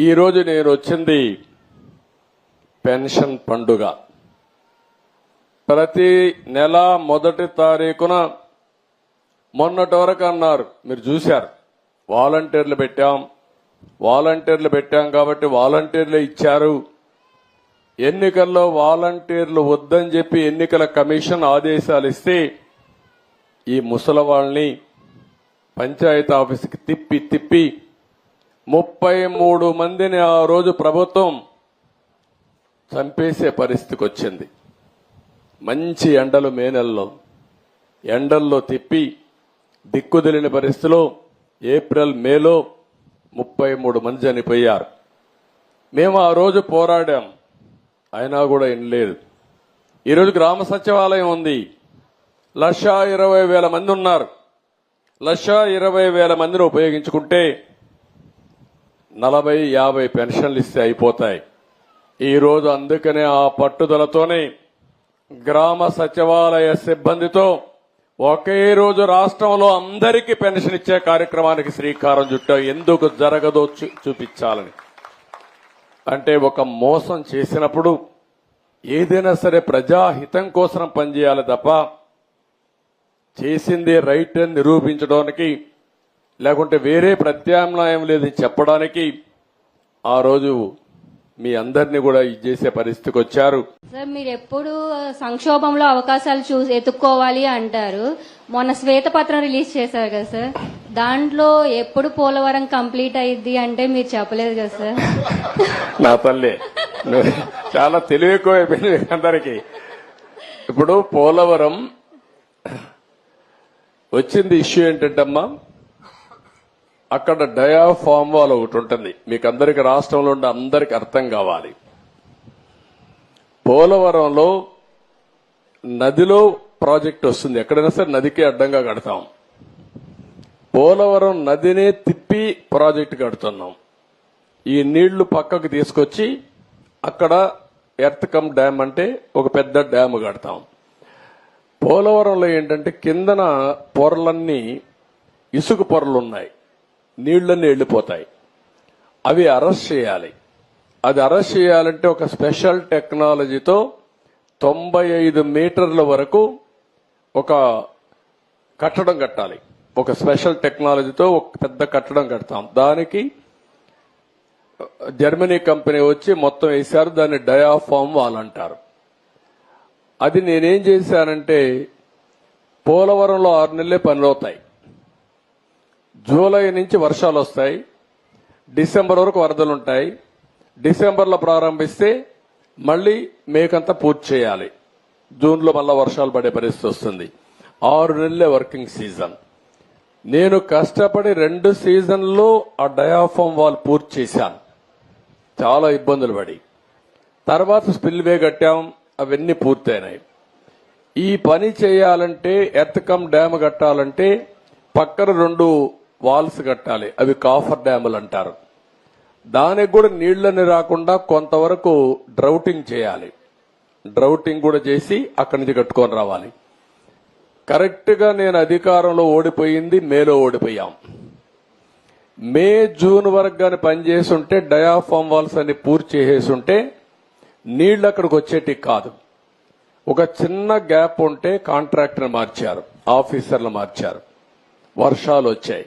ఈరోజు నేను వచ్చింది పెన్షన్ పండుగ. ప్రతి నెల మొదటి తారీఖున మొన్నటి వరకు అన్నారు. మీరు చూశారు. వాలంటీర్లు పెట్టాం. వాలంటీర్లు పెట్టాం కాబట్టి వాలంటీర్లు ఇచ్చారు. ఎన్నికల్లో వాలంటీర్లు వద్దని చెప్పి ఎన్నికల కమిషన్ ఆదేశాలు ఇస్తే ఈ ముసలి వాళ్ళని పంచాయతీ ఆఫీస్కి తిప్పి తిప్పి ముప్పై మూడు మందిని ఆ రోజు ప్రభుత్వం చంపేసే పరిస్థితికి వచ్చింది. మంచి ఎండలు మే నెలలో. ఎండల్లో తిప్పి దిక్కుదిలిన పరిస్థితిలో ఏప్రిల్ మేలో ముప్పై మూడు మంది చనిపోయారు. మేము ఆ రోజు పోరాడాం. అయినా కూడా వినలేదు. ఈరోజు గ్రామ సచివాలయం ఉంది. లక్ష ఇరవై వేల మంది ఉన్నారు. లక్ష ఇరవై వేల మందిని ఉపయోగించుకుంటే నలభై యాభై పెన్షన్లు ఇస్తే అయిపోతాయి. ఈరోజు అందుకనే ఆ పట్టుదలతోనే గ్రామ సచివాలయ సిబ్బందితో ఒకే రోజు రాష్ట్రంలో అందరికీ పెన్షన్ ఇచ్చే కార్యక్రమానికి శ్రీకారం చుట్టాం. ఎందుకు జరగదో చూ- చూపించాలని. అంటే ఒక మోసం చేసినప్పుడు ఏదైనా సరే ప్రజాహితం కోసం పనిచేయాలి తప్ప చేసింది రైట్ అని నిరూపించడానికి లేకుంటే వేరే ప్రత్యామ్నాయం లేదని చెప్పడానికి ఆ రోజు మీ అందరినీ కూడా ఇది చేసే పరిస్థితికి వచ్చారు. సార్ మీరు ఎప్పుడు సంక్షోభంలో అవకాశాలు చూసి ఎత్తుక్కోవాలి అంటారు. మొన్న శ్వేతపత్రం రిలీజ్ చేశారు కదా సార్. దాంట్లో ఎప్పుడు పోలవరం కంప్లీట్ అయ్యిద్ది అంటే మీరు చెప్పలేదు కదా సార్. నా తల్లి. చాలా తెలివి ఎక్కువైపోయింది అందరికీ. ఇప్పుడు పోలవరం వచ్చింది ఇష్యూ ఏంటంటమ్మా? అక్కడ డయాఫామ్ వాల్ ఒకటి ఉంటుంది. మీకు అందరికి రాష్ట్రంలో ఉండే అందరికి అర్థం కావాలి. పోలవరంలో నదిలో ప్రాజెక్ట్ వస్తుంది. ఎక్కడైనా సరే నదికే అడ్డంగా కడతాం. పోలవరం నదినే తిప్పి ప్రాజెక్ట్ కడుతున్నాం. ఈ నీళ్ళు పక్కకు తీసుకొచ్చి అక్కడ ఎర్త్కమ్ డ్యామ్ అంటే ఒక పెద్ద డ్యామ్ కడతాం. పోలవరంలో ఏంటంటే కిందన పొరలన్నీ ఇసుక పొరలు ఉన్నాయి. నీళ్ళన్నీ వెళ్ళిపోతాయి. అవి అరెస్ట్ చేయాలి. అది అరెస్ట్ చేయాలంటే ఒక స్పెషల్ టెక్నాలజీతో తొంభై ఐదు మీటర్ల వరకు ఒక కట్టడం కట్టాలి. ఒక స్పెషల్ టెక్నాలజీతో ఒక పెద్ద కట్టడం కడతాం. దానికి జర్మనీ కంపెనీ వచ్చి మొత్తం వేశారు దాన్ని డయాఫామ్ వాల్ అంటారు. అది నేనేం చేశానంటే పోలవరంలో ఆరు నెలలే పనులు అవుతాయి జూలై నుంచి వర్షాలు వస్తాయి. డిసెంబర్ వరకు వరదలు ఉంటాయి. డిసెంబర్లో ప్రారంభిస్తే మళ్ళీ మేకంతా పూర్తి చేయాలి. జూన్లో మళ్ళీ వర్షాలు పడే పరిస్థితి వస్తుంది. ఆరు నెలలే వర్కింగ్ సీజన్. నేను కష్టపడి రెండు సీజన్లో ఆ డయాఫామ్ వాల్ పూర్తి చేశాను. చాలా ఇబ్బందులు పడి. తర్వాత స్పిల్ వే కట్టాం. అవన్నీ పూర్తయినాయి. ఈ పని చేయాలంటే ఎత్తకం డ్యామ్ కట్టాలంటే పక్కన రెండు వాల్స్ కట్టాలి. అవి కాఫర్ డ్యాములు అంటారు. దానికి కూడా నీళ్ళని రాకుండా కొంతవరకు డ్రౌటింగ్ చేయాలి. డ్రౌటింగ్ కూడా చేసి అక్కడి నుంచి కట్టుకొని రావాలి. కరెక్ట్గా నేను అధికారంలో ఓడిపోయింది మేలో ఓడిపోయాం. మే జూన్ వరకు కానీ పనిచేసి ఉంటే డయాఫామ్ వాల్స్ అన్ని పూర్తి చేసేసి ఉంటే నీళ్ళు అక్కడికి వచ్చేటి కాదు. ఒక చిన్న గ్యాప్ ఉంటే కాంట్రాక్టర్ మార్చారు ఆఫీసర్లు మార్చారు. వర్షాలు వచ్చాయి.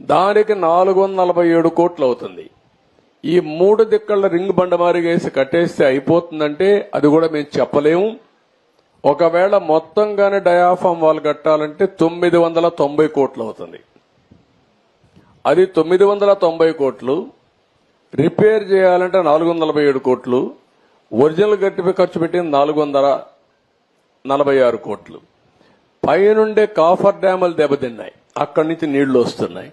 దానికి నాలుగు వందల నలభై ఏడు కోట్లు అవుతుంది ఈ మూడు దిక్కల రింగ్ బండమారిగా వేసి కట్టేస్తే అయిపోతుందంటే అది కూడా మేము చెప్పలేము. ఒకవేళ మొత్తంగానే డయాఫామ్ వాల్ కట్టాలంటే తొమ్మిది వందల తొంభై కోట్లు అవుతుంది అది తొమ్మిది వందల తొంభై కోట్లు రిపేర్ చేయాలంటే నాలుగు వందల నలభై ఏడు కోట్లు ఒరిజినల్ గట్టిపై ఖర్చు పెట్టింది నాలుగు వందల నలభై ఆరు కోట్లు. పైనుండే కాఫర్ డ్యాములు దెబ్బతిన్నాయి. అక్కడి నుంచి నీళ్ళు వస్తున్నాయి.